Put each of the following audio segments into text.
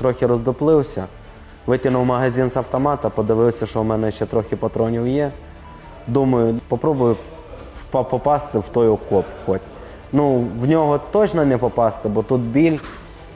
Трохи роздоплився, витягнув магазин з автомата, подивився, що в мене ще трохи патронів є. Думаю, попробую попасти в той окоп хоч. Ну, в нього точно не попасти, бо тут біль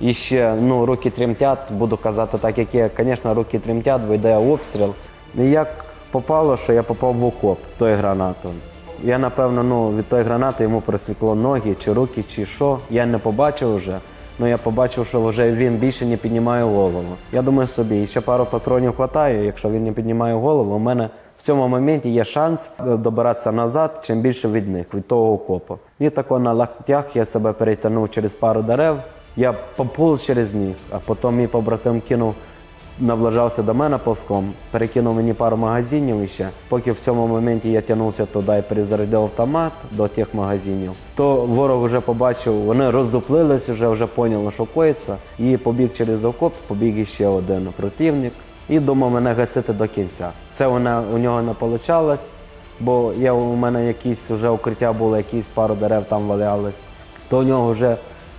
і ще ну, руки тремтять, буду казати так, як є. Звісно, руки тремтять, бо йде обстріл. І як попало, що я попав в окоп тою гранатою. Я, напевно, ну, від тої гранати йому просвікло ноги, чи руки, чи що. Я не побачив вже. Ну я побачив, що вже він більше не піднімає голову. Я думаю собі, ще пару патронів хватає. Якщо він не піднімає голову, у мене в цьому моменті є шанс добиратися назад, чим більше від них, від того окопу. І тако на лактях я себе перетягнув через пару дерев. Я поплив через них, а потім мій побратим кинув наближався до мене ползком, перекинув мені пару магазинів іще. Поки в цьому моменті я тягнувся туди і перезарядив автомат до тих магазинів, то ворог вже побачив, вони роздуплились, вже, вже поняли, що коїться, і побіг через окоп, побіг іще один противник і думав мене гасити до кінця. Це вона, у нього не вийшло, бо я, у мене якісь вже укриття було, якісь пару дерев там валялись, то у нього вже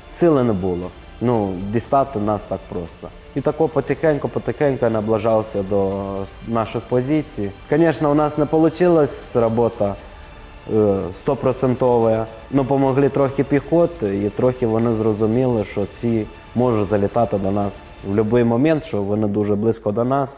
сили не було. Ну, дістати нас так просто. І тако потихеньку, потихеньку наближався до наших позицій. Звісно, у нас не вийшла робота е, стопроцентова. Ну, допомогли трохи піхоти, і трохи вони зрозуміли, що ці можуть залітати до нас в будь-який момент, що вони дуже близько до нас.